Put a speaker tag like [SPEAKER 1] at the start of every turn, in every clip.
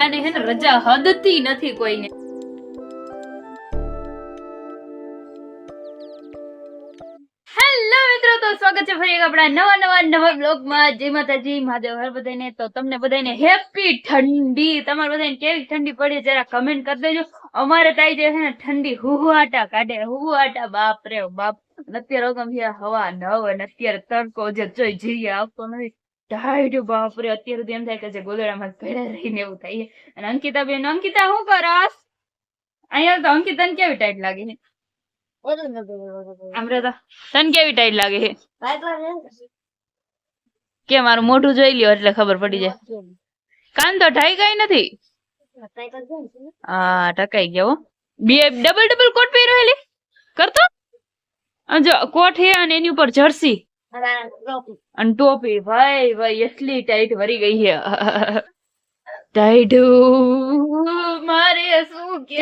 [SPEAKER 1] અને હે ને રજા હદતી નથી કોઈને. હેલો મિત્રો, તો સ્વાગત છે ફરી એક આપણા નવા નવા નવા બ્લોગમાં જય માતાજી, મહાદેવ હર બધાને તો તમને બધાને હેપી ઠંડી. તમારે બધાને કેવી ઠંડી પડી જરા કમેન્ટ કરી દેજો. અમારે તાઈ જે છે ને ઠંડી હુહુઆટા કાઢે. હુહુઆટા બાપ રે બાપ. અત્યારે ગમ હવા નવ અને અત્યારે તડકો જે જોઈ જઈએ, આવતો નથી. ટાઈટ બાપરે અત્યારે તો એમ થાય કે જે ગોદડામાં ભેડા રહીને એવું થાય. અને અંકિતા બેન અંકિતા, શું કરસ? અહીંયા તો અંકિતાને કેવી ટાઈટ લાગે છે? લાગે છે? મારું મોઢું જોઈ લ્યો એટલે ખબર પડી જાય. કાન તો ઢાઈ ગઈ નથી? હા ટકાઈ ગયો. બે ડબલ ડબલ કોટ પહેર્યો કરતો? જો, કોટ હે અને એની ઉપર જર્સી. અને ટોપી ભાઈ ભાઈ એટલી ટાઈટ વરી ગઈ છે. ટાઈટ મારે શું કે?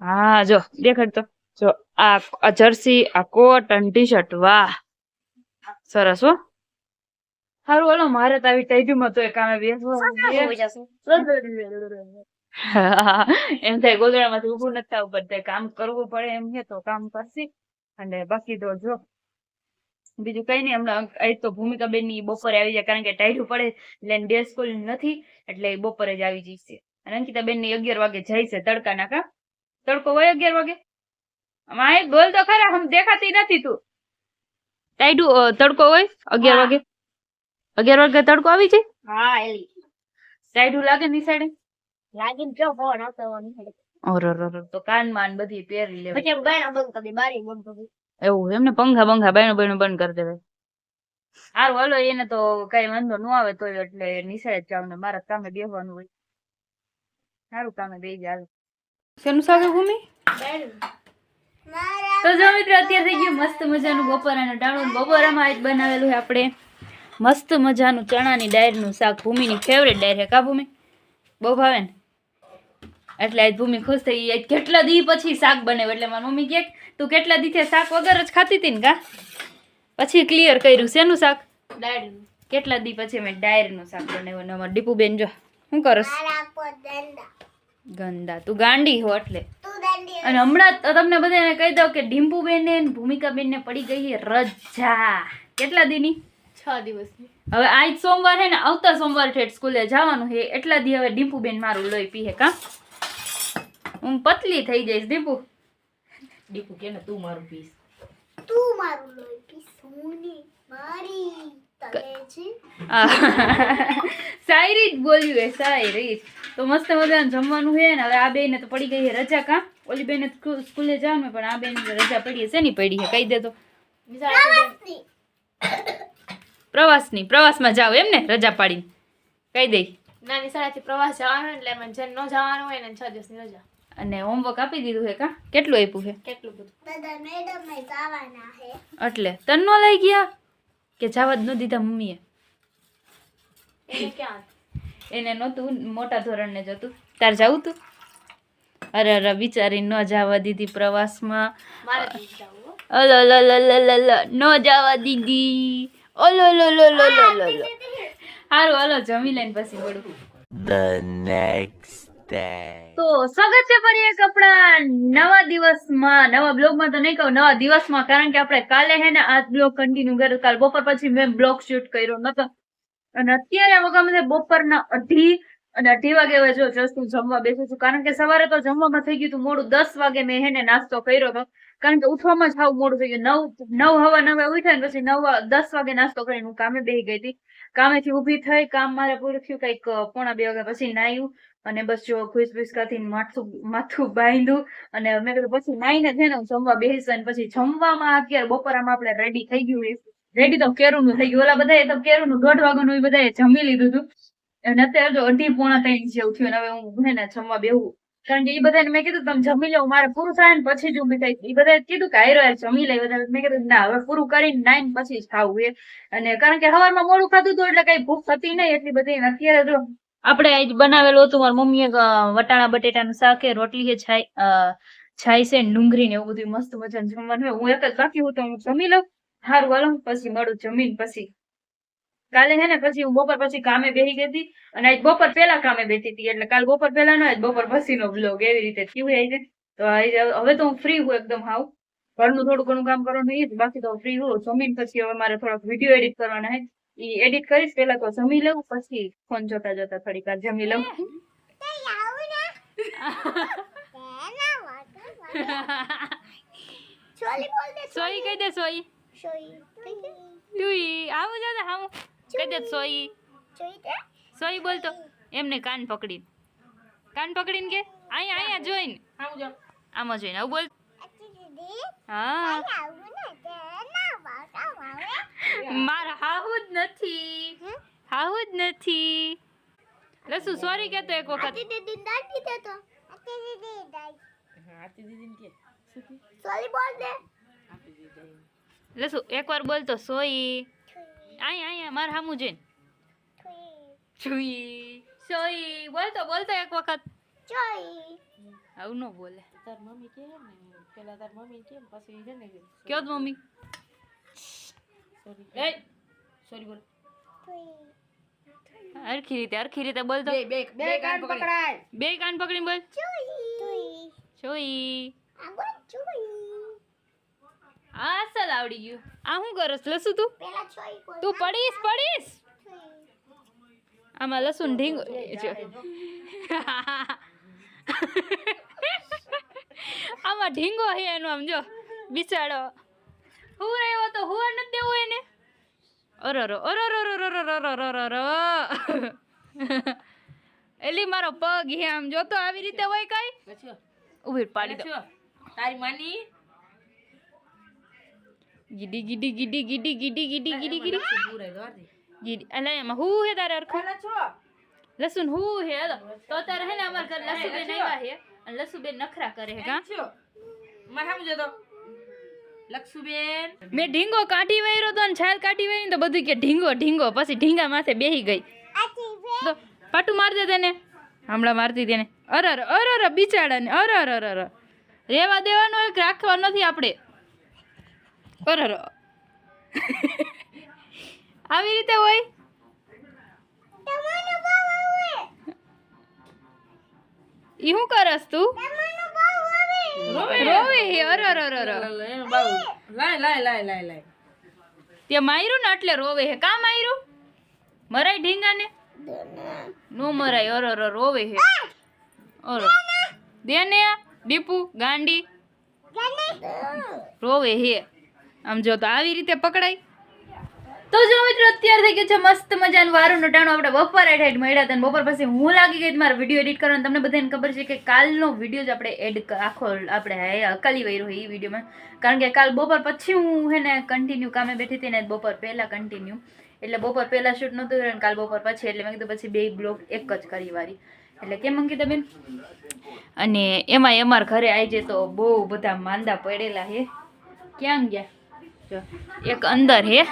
[SPEAKER 1] હા જો દેખાડ તો. જો આ આ જર્સી આ કોટ અને ટી શર્ટ વાહ. સરસ હો. સારું હાલો મારે તો આવી ટાઈટમાં તો કામે બેસવા એમ થાય ગોદડામાંથી ઊભું નથી થવું બધે કામ કરવું પડે એમ છે તો કામ કરશી. અને બાકી તો જો બીજું કઈ નહીં હમણાં આજ તો ભૂમિકા બેનની બપોરે આવી જાય કારણ કે ટાઈટ પડે એટલે ડે સ્કૂલ નથી એટલે બપોરે જ આવી જશે અને અંકિતા બેનની અગિયાર વાગે જાય છે તડકા નાકા તડકો હોય અગિયાર વાગે? માય બોલ તો ખરા હમ દેખાતી નથી તું. ટાઈટું તડકો હોય અગિયાર વાગે? અગિયાર વાગે તડકો આવી જાય? હા ટાઈટું લાગે ની સાઈડે ઓર તો કાનમાં ને બધી પહેરી લેવાય. એવું એમને પંખા બંખા બાયણું બાયણું બંધ કરી દેવાય. સારું હાલો એને તો કઈ વાંધો ન આવે તો એટલે નિશાળે જ જાવ ને મારા કામે બેસવાનું હોય. સારું કામે બેસી જાય શેનું શાક ભૂમિ તો જો મિત્રો અત્યારે થઈ ગયું મસ્ત મજાનું બપોરાનું ટાણું બપોરામાં આજ બનાવેલું છે આપણે મસ્ત મજાનું ચણાની ડાયરનું શાક. ભૂમિની ફેવરેટ ડાયર છે કા ભૂમિ? બહુ ભાવે ને? એટલે આજ ભૂમિ ખુશ થઈ ગઈ. આજ કેટલા દી પછી શાક બનાવ્યું? એટલે મારી મમ્મી કહે તું કેટલા દીથી શાક વગર જ ખાતી હતી ને કા પછી ક્લિયર કર્યું શેનું શાક? કેટલા દી પછી મેં ડાયરનું શાક બનાવ્યું? અમારા દીપુબેન જો શું કરસ? ગંદા. તું ગાંડી હો એટલે. અને હમણાં તમને બધાને કહી દઉં કે ડિમ્પુબેન ને ભૂમિકાબેન ને પડી ગઈ છે રજા. કેટલા દીની?
[SPEAKER 2] છ દિવસની.
[SPEAKER 1] હવે આજ સોમવાર હે ને આવતા સોમવાર ઠેઠ સ્કૂલે જવાનું હે એટલા દી હવે ડીમ્પુબેન મારું લોહી પીહે કા? હું પતલી થઈ જઈશ દીપુ.
[SPEAKER 2] દીપુ કે ને તું મારું પીસ.
[SPEAKER 1] આ શાયરી જ બોલ્યું હે શાયરી. તો મસ્ત મજાનું જમવાનું છે ને હવે આ બેને તો પડી ગઈ હે રજા કા ઓલી બેને સ્કૂલે જવાનું પણ આ બેન રજા પડી છે ની પડી હે કહી દે તો. પ્રવાસની. પ્રવાસમાં જાવ એમ ને રજા પાડીને. કહી દઈ
[SPEAKER 2] નાની શાળાથી પ્રવાસ જવાનો એટલે એમાં જેને ન જવાનું હોય ને છ દિવસની રજા.
[SPEAKER 1] અને હોમવર્ક આપી દીધું છે કા કેટલું આપ્યું છે
[SPEAKER 2] કેટલું બધું
[SPEAKER 1] એટલે તન નો લઈ ગયા કે જવા જ ન દીધા મમ્મીએ
[SPEAKER 2] એને
[SPEAKER 1] નહોતું મોટા ધોરણને જતું તાર જવું તું અરે અરે બિચારી ન જવા દીધી પ્રવાસમાં. અલો લો લો લો લો લો ન જવા દીધી ઓલો લો લો લો લો લો સારું હારું હાલો જમી લઈને પછી બોલું
[SPEAKER 3] ધ day.
[SPEAKER 1] તો સ્વાગત છે ફરી એક આપણા નવા દિવસમાં નવા બ્લોગમાં તો નહીં કહું નવા દિવસમાં કારણ કે આપણે કાલે હે ને આ બ્લોગ કન્ટિન્યુ કર્યો કાલ બપોર પછી મેં બ્લોગ શૂટ કર્યો નતો અને અત્યારે વગર બપોરના અઢી અને અઢી વાગે હવે જો જસ્ટ હું જમવા બેસું છું કારણ કે સવારે તો જમવામાં થઈ ગયું હતું મોડું દસ વાગે મેં હે ને નાસ્તો કર્યો હતો કારણ કે ઉઠવામાં જ હાવ મોડું થઈ ગયું નવ નવ હવા નવે ઉઠ્યા ને પછી નવ દસ વાગે નાસ્તો કરીને હું કામે બેસી ગઈ હતી કામેથી ઊભી થઈ કામ મારે પૂરું થયું કંઈક પોણા બે વાગ્યા પછી નાહ્યું અને બસ જો ખુશ ખુશકાથી માથું માથું બાંધ્યું અને મેં કીધું પછી નાઈને છે ને જમવા બેસીશ અને પછી જમવામાં અત્યારે બપોરામાં આપણે રેડી થઈ ગયું રેડી તો કેરુનું થઈ ગયું. ઓલા બધા તો કેરુનું દોઢ વાગ્યાનું એ બધાએ જમી લીધું હતું. અને અત્યારે જો અઢી પોણા ત્રણ જેવું થયું હવે હું છે ને જમવા બેહું. કારણ કે એ બધાને મેં કીધું, તમે જમી લો, મારે પૂરું થાય ને પછી જ ઊભી થાય એ બધાએ કીધું કે આયરો જમી લે. બધા મેં કીધું, ના, હવે પૂરું કરીને નાઈને પછી જ ખાવું. એ અને કારણ કે સવારમાં મોડું ખાધું હતું એટલે કઈ ભૂખ થતી નહીં એટલી બધી. અત્યારે જો આપણે આજ બનાવેલું હતું, મારી મમ્મીએ વટાણા, બટેટાનું શાક એ, રોટલી છે છાય છાય છે ને ડુંગળી ને એવું બધું મસ્ત મજાનું જમવાનું. હું એક જ બાકી હું તો હું જમી લઉં સારું હાલો, પછી મળું જમીન પછી.
[SPEAKER 2] કાલે હે ને પછી હું બપોર પછી કામે બેસી ગઈ હતી અને આજ બપોર પહેલા કામે બેઠી હતી, એટલે કાલ બપોર પહેલા નો આજ બપોર પછી નો બ્લોગ એવી રીતે થયું છે તો હવે તો હું ફ્રી હું એકદમ હાવ. ઘરનું થોડું ઘણું કામ કરવાનું બાકી તો ફ્રી હું. જમીન પછી હવે મારે થોડોક વીડિયો એડિટ કરવાના છે ઈ એડિટ કરીશ પેલા તો જમી લઉં પછી ફોન જોતા જોતા થોડીક વાર જમી લઉં.
[SPEAKER 1] સોઈ કહી દે સોઈ તુઈ આવું જો ને કહી દે સોઈ સોઈ બોલતો એમને કાન પકડીને કાન પકડીને કે? અહીંયા અહીંયા જોઈને. આમાં જોઈને. આવું બોલ. હા. મારા હાહુ જ નથી હાહુ જ નથી લસુ સોરી કેતો એક વખત આતી
[SPEAKER 2] દીદી દાટી દેતો આતી દીદી દાઈ
[SPEAKER 4] હા આતી દીદી કે
[SPEAKER 2] સોરી બોલ દે આતી
[SPEAKER 4] દીદી
[SPEAKER 1] લસુ એકવાર બોલ તો સોઈ આય આય માર હામુ જોઈન છુઈ સોઈ બોલ તો બોલ તો એક વખત ચોઈ આવું ન બોલે
[SPEAKER 4] તાર મમ્મી કે ને પેલા તાર મમ્મી કે પછી છે ને
[SPEAKER 1] કયો મમ્મી
[SPEAKER 4] સોરી એ સોરી બોલ.
[SPEAKER 1] હરખી રીતે હરખી રીતે બોલ
[SPEAKER 4] તો. બે બે કાન પકડાય.
[SPEAKER 1] બે કાન પકડીને બોલ. ચોઈ. આ સલ આવડી ગયું. આ શું કરસ લસુ તું? તું પડીશ પડીશ. આમાં લસુન ઢીંગો આમાં ઢીંગો છે એનો આમ જો. બિચારો હું રહ્યો તો હું નથી દેવું એને અરરો અરરો એલી મારો પગ હે આમ જોતો આવી રીતે હોય કઈ
[SPEAKER 4] લચ્યો
[SPEAKER 1] ઊભી પાડી દો
[SPEAKER 4] લચ્યો તારી માની
[SPEAKER 1] ગીડી ગીડી ગીડી ગીડી ગીડી ગીડી ગીડી ગીડી
[SPEAKER 4] પૂરે દોરતી
[SPEAKER 1] ગીડી અલે એમાં હું હે તારે અરખો
[SPEAKER 4] લચ્યો
[SPEAKER 1] લસુન હું હે હાલો. તો તારે હે ને અમાર ઘર લસુ બેન આવ્યા હે અને લસુ બેન નખરા કરે હે કા
[SPEAKER 4] લચ્યો માર સામું જોતો લક્ષુબેન
[SPEAKER 1] મેં ઢીંગો કાઢી વૈરો તો ને છાલ કાઢી વાયરી તો બધું કે ઢીંગો ઢીંગો. પછી ઢીંગા માથે બેહી ગઈ. તો પાટું મારી દે તેને. હમણાં મારતી તેને. અર અર અર અર બિચાડાને અર અર અર અર રેવા દેવાનો એક રાખવા નથી આપણે? અર અર આવી રીતે હોય? ઈ શું કરસ તું? રોવે? હે અર અર અર
[SPEAKER 4] લાય લાય લાય લાય લાય.
[SPEAKER 1] તે માર્યું ને એટલે રોવે હે. કા માર્યું? મરાય ઢીંગાને? નો મરાય અર અર રોવે હે. અર. દે ને દીપુ ગાંડી? રોવે હે. આમ જો તો આવી રીતે પકડાય. તો જો અત્યારે થઈ ગયું છે મસ્ત મજાનું વારું નટાણું. આપણે બપોર એડ મળ્યા હતા બપોર પછી હું લાગી ગઈ મારા વીડિયો એડિટ કરવાનો. તમને બધાને ખબર છે કે કાલનો વીડિયો જ આપણે એડ આખો આપણે અકાલી વૈરો એ વિડીયોમાં. કારણ કે કાલ બપોર પછી હું હે ને કન્ટિન્યુ કામે બેઠી હતી ને બપોર પહેલાં કન્ટિન્યુ એટલે બપોર પહેલાં શૂટ નહોતું કર્યું કાલ બપોર પછી, એટલે મેં કીધું પછી બે બ્લોગ એક જ કરી વારી. એટલે કેમ અંકિતા બેન? અને એમાં અમારા ઘરે આવી જાય તો બહુ બધા માંદા પડેલા હે. ક્યાં ગયા? એક અંદર હે.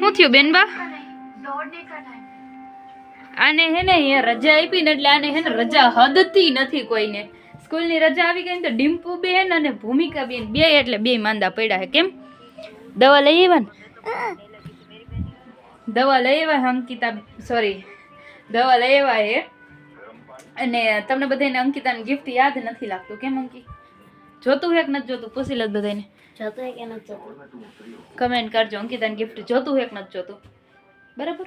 [SPEAKER 1] શું થયું બેનબા આને હે ને અહીંયા રજા આપી ને એટલે આને હે ને રજા હદતી નથી કોઈને. સ્કૂલની રજા આવી ગઈ ને તો ડિમ્પુ બેન અને ભૂમિકા બેન બે, એટલે બે માંદા પડ્યા હે, કેમ? દવા લઈ આવ્યા ને? દવા લઈ આવ્યા અંકિતા સોરી દવા લઈ આવ્યા હે. અને તમને બધાને અંકિતાની ગિફ્ટ યાદ નથી લાગતું, કેમ અંકી? જોતું હે કે નથી જોતું? પૂછી લે બધાને. કમેન્ટ કરજો અંકિતાની ગિફ્ટ જોતું હે કે નથી જોતું? બરાબર?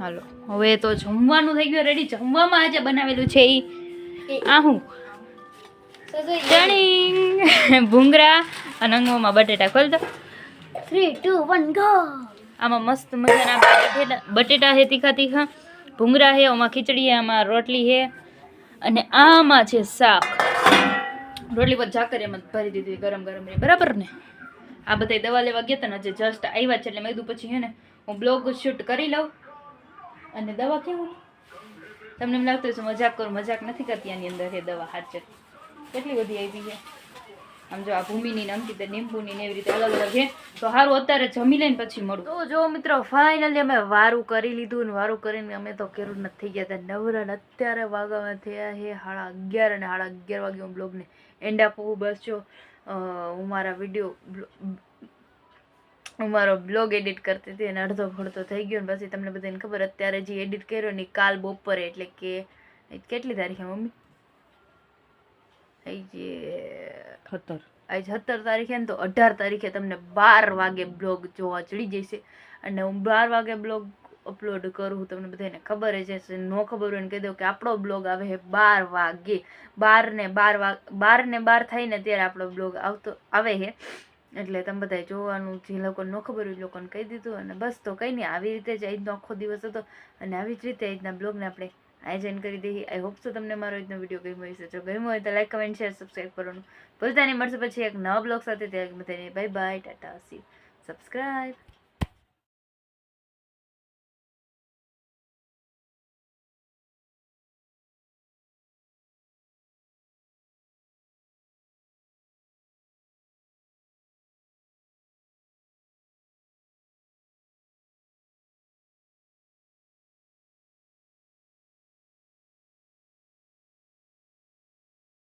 [SPEAKER 1] હાલો હવે તો જમવાનું થઈ ગયું રેડી જમવામાં આજે બનાવેલું છે એ આ હું? ચણી ભૂંગરા અને અંગોમાં બટેટા. ખોલ દો
[SPEAKER 2] થ્રી ટુ વન ગો
[SPEAKER 1] આમાં મસ્ત મજાના બટેટા બટેટા હે તીખા તીખા ભૂંગરા હે આમાં ખીચડી હે આમાં રોટલી હે અને આમાં છે શાક. રોટલી પર ઝાકર એમ ભરી દીધી ગરમ ગરમ રહી. બરાબર ને? આ બધા દવા લેવા ગયા હતા ને જે જસ્ટ આવ્યા છે એટલે મેં કીધું પછી હે ને હું બ્લોગ શૂટ કરી લઉં અને દવા કેવું? તમને એમ લાગતું હશે મજાક કરું, મજાક નથી કરતી આની અંદર એ દવા હાચે. કેટલી બધી આવી છે? આમ જો આ ભૂમિની નમકી તો લીંબુની ને એવી રીતે અલગ અલગ છે. તો સારું અત્યારે જમી લઈને પછી મળું. તો જો મિત્રો ફાઇનલી અમે વારું કરી લીધું ને વારું કરીને અમે તો કેરું નથી ગયા હતા નવરા અત્યારે વાગવામાં થયા છે સાડા અગિયાર અને સાડા અગિયાર વાગે હું બ્લોગને એન્ડ આપું બસ જો હું મારા વીડિયો હું મારો બ્લોગ એડિટ કરતી હતી અને અડધો ફડતો થઈ ગયો ને પછી તમને બધાને ખબર અત્યારે જે એડિટ કર્યો ને કાલ બપોરે એટલે કે કેટલી તારીખે મમ્મી? જે
[SPEAKER 5] ખતર
[SPEAKER 1] આજ સત્તર તારીખે ને તો અઢાર તારીખે તમને બાર વાગે બ્લોગ જોવા ચડી જશે. અને હું બાર વાગે બ્લોગ અપલોડ કરું તમને બધાને ખબર જ હશે. ન ખબર હોય કહી દઉં કે આપણો બ્લોગ આવે છે બાર વાગે. બાર ને બાર વાગ બાર ને બાર થાય ને ત્યારે આપણો બ્લોગ આવતો, આવે છે એટલે તમે બધાએ જોવાનું, જે લોકોને ન ખબર હોય લોકોને કહી દીધું અને બસ તો કંઈ નહીં, આવી રીતે જ આજનો આખો દિવસ હતો અને આવી જ રીતે આજના બ્લોગને આપણે આયોજન કરી દઈએ. આઈ હોપ તો તમને મારો આજનો વીડિયો ગમ્યો હશે. જો ગમ્યો હોય તો લાઈક કમેન્ટ શેર સબસ્ક્રાઈબ કરવાનું ભૂલતા નહીં. મળશે પછી એક નવા બ્લોગ સાથે. ત્યાં બધાને bye bye tata C subscribe